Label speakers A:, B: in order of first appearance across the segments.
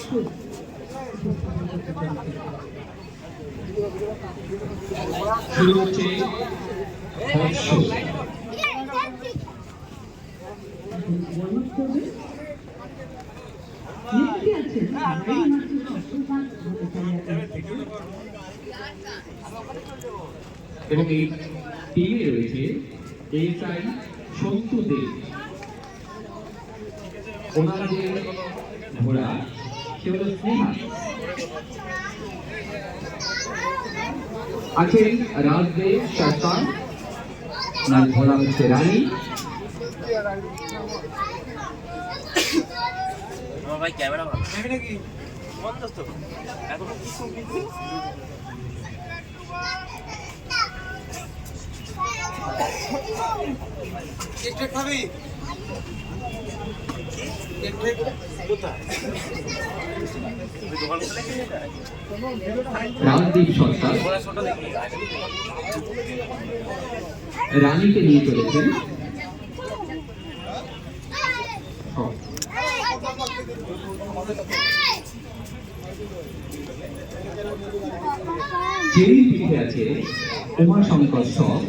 A: শুরু। এবং এই টিমে রয়েছে এসআই সন্তু দেব ওনার যে ঘোড়া সে হল স্নেহা। আছেন রাজদেব সরকার ওনার ঘোড়া হচ্ছে রানী।
B: ভাই ক্যামেরা কিছু খাবি?
A: রাজদীপ সরকার রানীকে নিয়ে চলেছেন হ্যাঁ। চেরির পিঠে আছে উমাশঙ্কর সব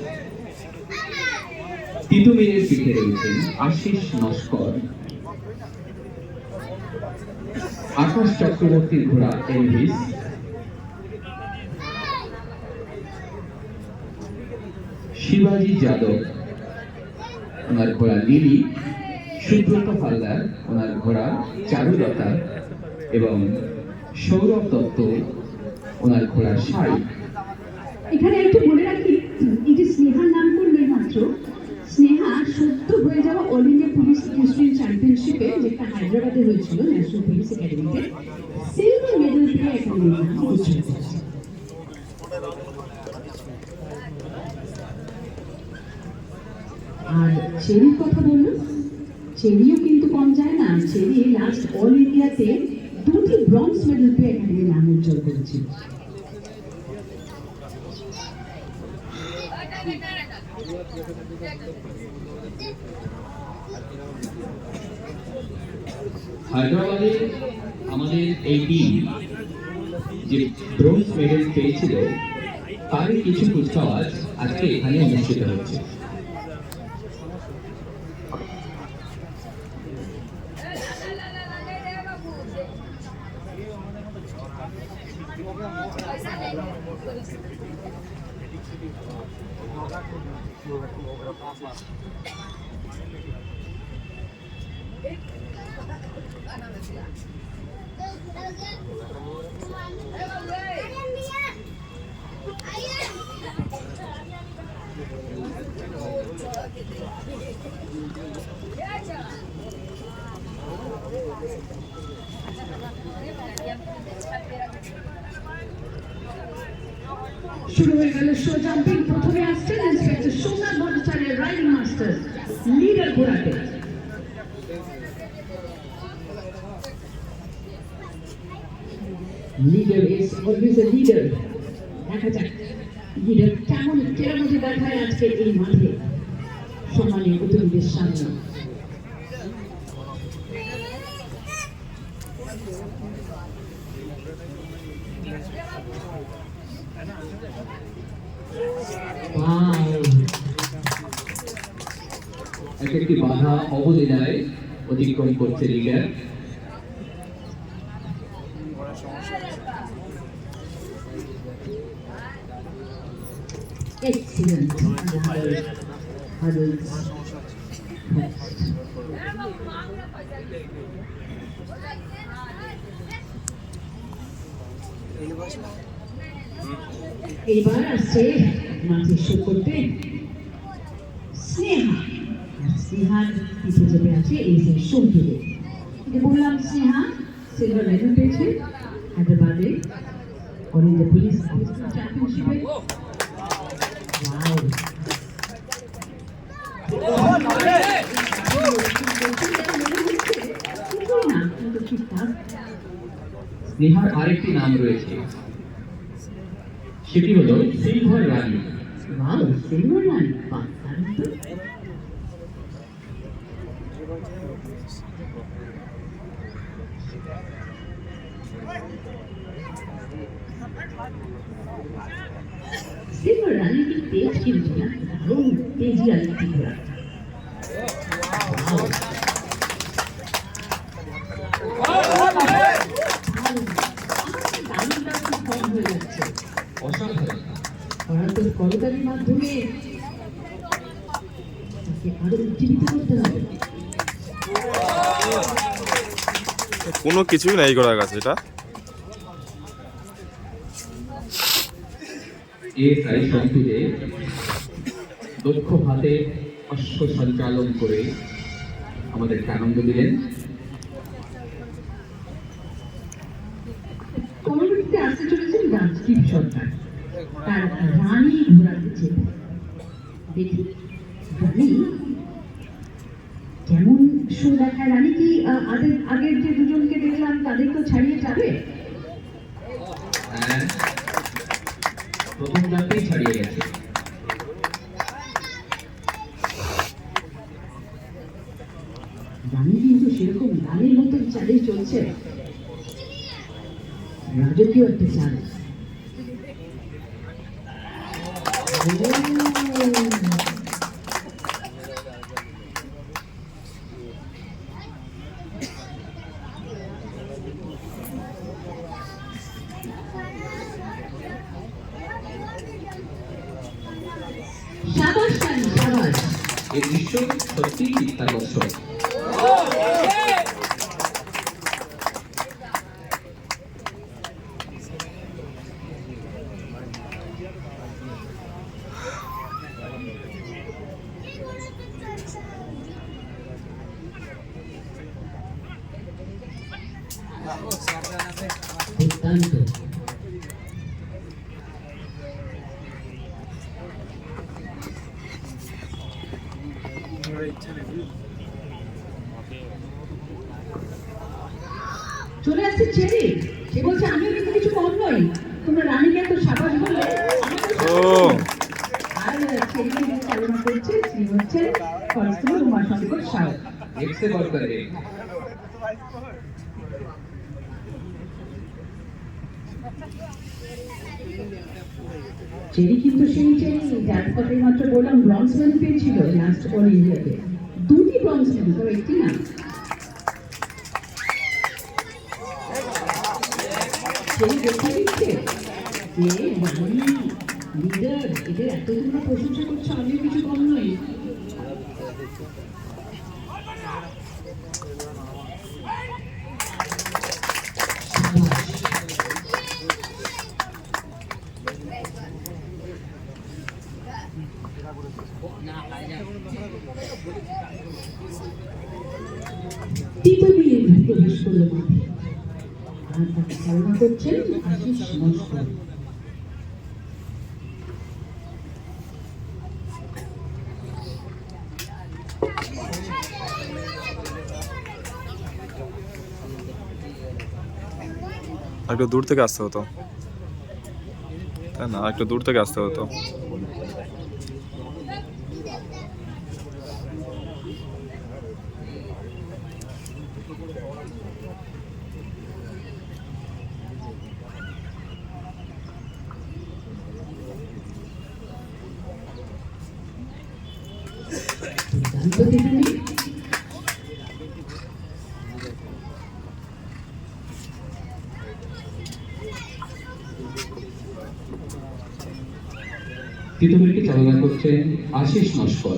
A: তিতুমিরের পিঠে রয়েছেন আশিস নস্কর, আকাশ চক্রবর্তীর ঘোড়া এলভিস, শিবাজি যাদব, ওনার ঘোড়া লিলি, সুব্রত হালদার, ওনার ঘোড়া চারুলতা এবং সৌরভ দত্ত, ওনার ঘোড়া সাই
C: এখানে একটু বলে রাখি যে স্নেহার নাম করলেন মাত্র হয়ে যাওয়া অল ইন্ডিয়া পুলিশ ইকুয়েস্ট্রিয়ান চ্যাম্পিয়নশিপে যেটা হায়দ্রাবাদে হয়েছিল ন্যাশনাল পুলিশ একাডেমিতে সিলভার মেডেল পেয়ে উজ্জ্বল আর চেরির কথা বলুন চেরিও কিন্তু কম যায় না। চেরি লাস্ট অল ইন্ডিয়াতে দুটি ব্রঞ্জ মেডেল পেয়ে একাডেমির নাম উজ্জ্বল করেছিল।
A: হায়দ্রাবাদে আমাদের এই টিম যে ব্রোঞ্জ মেডেল পেয়েছিল, তারই কিছু কুচকাওয়াজ আজকে এখানে অনুষ্ঠিত হচ্ছে
C: শুরু হয়ে গেল শো জাম্পিং প্রথমে আসছেন ইন্সপেক্টর সোমনাথ ভট্টাচার্যের riding master leader ঘোড়াতে leader is always a leader দেখা যাক লিডার কেমন কেরামতি দেখায় আজকে এই মাঠে? সম্মানীয় অতিথিদের সামনে।
A: এক একটি বাধা অবলীলায় অতিক্রম করছে লিডার
C: Next. এবার আসছে মাঠে শো করতে স্নেহা। স্নেহার পিছনে চেপে আছে এই যে যে বললাম, স্নেহা সিলভার মেডেল পেয়েছে, হায়দ্রাবাদে অল ইন্ডিয়া পুলিশ চ্যাম্পিয়নশিপে Wow. কিছুই না, কিন্তু ঠিকঠাক।
A: স্নেহার আরেকটি নাম রয়েছে। সেটি হলো সিলভার রানী।
C: Silver line. বাহ, সিলভার রানী কি তেজ না তেজি রাজনীতি ঘোড়া
D: কোনো কিছুই নাই করার কাছে এটা।
A: দক্ষ হাতে অশ্ব সঞ্চালন করে আমাদেরকে আনন্দ দিলেন
C: পরবর্তীতে আসতে চলেছেন রাজদীপ সরকার তার রানী ঘোরাতে চেপে দেখি রানী কেমন শো দেখায় রানী কি আগের আগের যে দুজনকে দেখলাম তাদেরকেও ছাড়িয়ে যাবে?
A: হ্যাঁ। প্রথম রাতেই ছাড়িয়ে গেছে।
C: রানী কিন্তু সেরকম রানীর মতন চালিয়ে চলছে। রাজকীয় একটা চাল। চলে আসছে ছেলে। সে বলছে আমিও কিন্তু কিছু কম নই। তোমরা রানীকে এত সাবাস বললে?
D: ও।
C: আর ছেলেকে চালনা করছে তিনি হচ্ছেন কনস্টেবল উমাশঙ্কর সাউ
A: এক্সে বর্কারে
C: চেরি কিন্তু সেই চেরি যার কথা মাত্র বললাম ব্রঞ্জ মেডেল পেয়েছিল লাস্ট অল ইন্ডিয়াতে দুটি ব্রঞ্জ মেডেল তো একটি না। সেই দেখা দিচ্ছে যে রানী লিডার এদের এত তোমরা প্রশংসা করছ, আমিও কিছু কম নই সাবাস। তীতবিয়ে প্রবেশ করল মাঠে আর তাকে চালনা করছেন
D: একটু দূর থেকে আসতে হতো। তাই না? একটু দূর থেকে আসতে হতো।
A: তীতবীরকে চালনা করছেন আশিস নস্কর।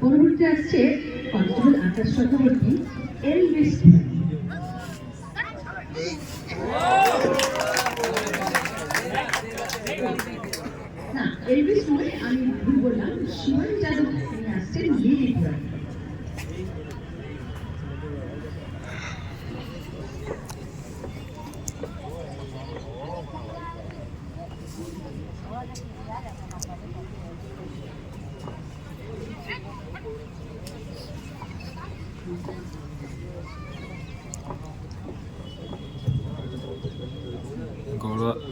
C: পরবর্তী আসছে কনস্টেবল আকাশ চক্রবর্তী এল না, এলভিস নয় আমি ভুল বললাম শিবানী যাদব আসছেন লিলি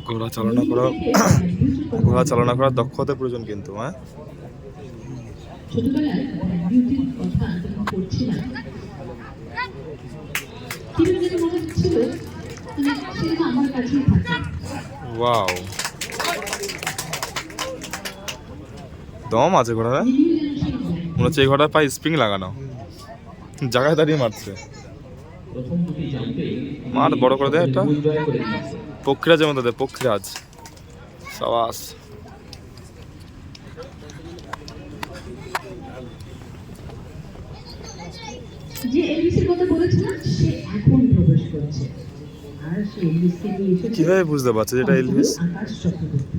D: ঘোড়া চালনা করা ঘোড়া চালনা করার দক্ষতা প্রয়োজন কিন্তু হ্যাঁ? ওয়াও দম আছে ঘোড়াটা? মনে হচ্ছে এই ঘোড়ার পায়ে স্প্রিং লাগানো। জায়গায় দাঁড়িয়ে মারছে। মার, বড় করে দেয় একটা। পক্ষীরাজ যেমন তাদের পক্ষীরাজ। সাবাস।
C: যে এলভিসের কথা বলেছিলাম সে এখন প্রবেশ করছে। আর সে এলভিসকে নিয়ে এসেছে।
D: কীভাবে বুঝতে পারছে যেটা এলভিস
C: আকাশ চক্রবর্তী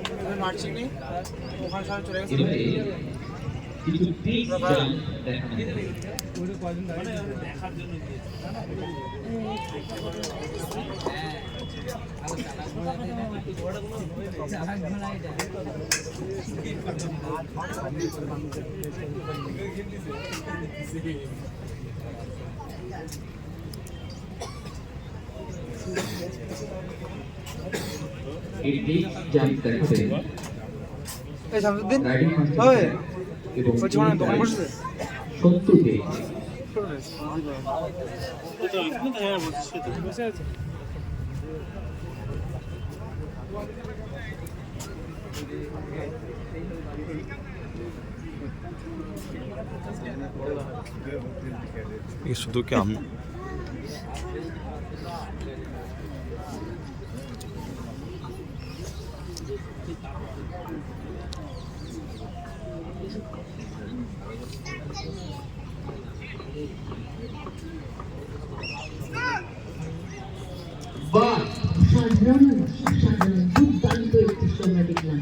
E: মার্চিং নেই ওখানে সবাই চলে গেছে
A: কিছু ট্রিক্স জাম্প দেখানো হবে। এই
E: শামসুদ্দিন ওই।
A: এবং
E: বসেছে
D: এই শুধু কি আমি
C: Var. Şadranın, şadranın buradan böyle tuşlamadık lan.